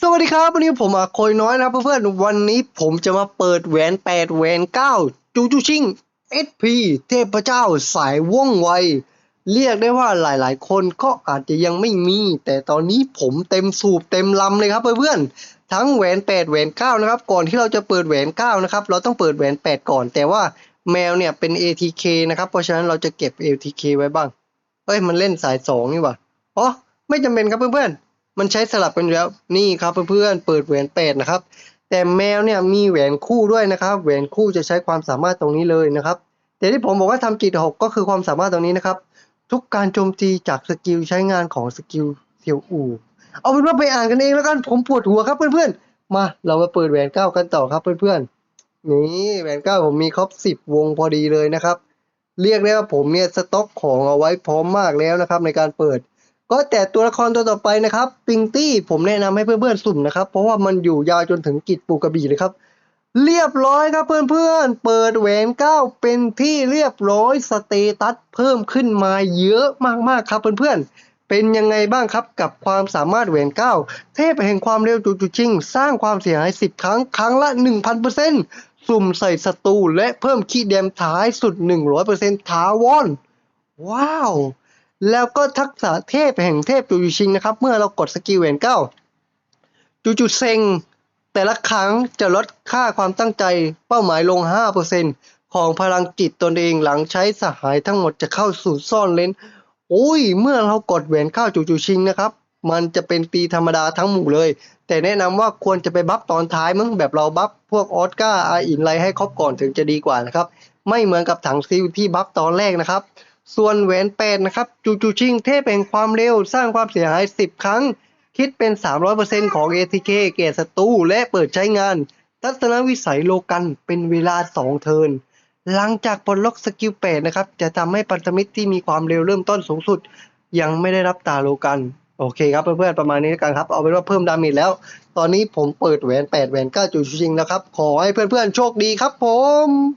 สวัสดีครับวันนี้ผมอาโคยน้อยนะครับเพื่อนๆวันนี้ผมจะมาเปิดแหวนแปดแหวนเก้าจูจูชิง SP เทพเจ้าสายว่องไว เรียกได้ว่าหลายๆ คนก็อาจจะยังไม่มี แต่ตอนนี้ผมเต็มสูบเต็มลำเลยครับเพื่อนๆทั้งแหวนแปดแหวนเก้านะครับ ก่อนที่เราจะเปิดแหวนเก้านะครับ เราต้องเปิดแหวนแปดก่อน แต่ว่าแมวเนี่ยเป็น ATK นะครับ เพราะฉะนั้นเราจะเก็บ ATK ไว้บ้างเอ้ยมันเล่นสายสองนี่หว่าอ๋อไม่จำเป็นครับเพื่อนๆ มันใช้สลับกันแล้วนี่ครับเพื่อนๆเปิดแหวนแปดนะครับ แต่แมวเนี่ยมีแหวนคู่ด้วยนะครับ แหวนคู่จะใช้ความสามารถตรงนี้เลยนะครับแต่ที่ผมบอกว่าทำจิตหกก็คือความสามารถตรงนี้นะครับ ทุกการโจมตีจากสกิลใช้งานของสกิลเซียวอูเอาเป็นว่าไปอ่านกันเองแล้วกันผมปวดหัวครับเพื่อนๆมาเรามาเปิดแหวนเก้ากันต่อครับเพื่อนๆนี่แหวนเก้าผมมีครบสิบวงพอดีเลยนะครับ เรียกได้ว่าผมเนี่ยสต็อกของเอาไว้พร้อมมากแล้วนะครับ ในการเปิด ก็แต่ตัวละครตัวต่อไปนะครับปิงตี้ผมแนะนำให้เพื่อนๆสุ่มนะครับเพราะว่ามันอยู่ยาวจนถึงกิจปูกระบี่เลยครับ เรียบร้อยครับเพื่อนๆเปิดแหวนเก้าเป็นที่เรียบร้อยสเตตัสเพิ่มขึ้นมาเยอะมากๆครับเพื่อนๆเป็นยังไงบ้างครับกับความสามารถแหวนเก้าเทพแห่งความเร็วจูจูชิง สร้างความเสียหาย 10 ครั้งครั้งละ 1,000%สุ่มใส่ศัตรูและเพิ่มคีย์แดมท้ายสุด 100%ถาวรว้าว แล้วก็ทักษะเทพแห่งเทพจูจูชิงนะครับ เมื่อเรากดสกิลแหวนเก้าจูจูเซงแต่ละครั้งจะลดค่าความตั้งใจเป้าหมายลง 5%ของพลังจิตตนเองหลังใช้สหายทั้งหมดจะเข้าสู่ซ่อนเลนโอ้ย เมื่อเรากดแหวนเข้าจูจูชิงนะครับ มันจะเป็นปีธรรมดาทั้งหมู่เลย แต่แนะนำว่าควรจะไปบัฟตอนท้ายมั้งแบบเราบัฟพวกออสการ์อาอินไรให้ครบก่อนถึงจะดีกว่านะครับ ไม่เหมือนกับถังซิลที่บัฟตอนแรกนะครับ ส่วนแหวนแปดนะครับจูจูชิงเทพแห่งความเร็วสร้างความเสียหาย 10 ครั้ง คิดเป็น 300%ของ ATK เกตศัตรูและเปิดใช้งาน ทัศนวิสัยโลกันเป็นเวลา 2 เทินหลังจากปลดล็อกสกิล8นะครับ จะทำให้พันธมิตรที่มีความเร็วเริ่มต้นสูงสุด ยังไม่ได้รับตาโลกัน โอเคครับเพื่อนๆประมาณนี้กันครับ เอาเป็นว่าเพิ่มดาเมจแล้ว ตอนนี้ผมเปิดแหวน 8 แหวน9จูชิงแล้วครับ ขอให้เพื่อนๆโชคดีครับผม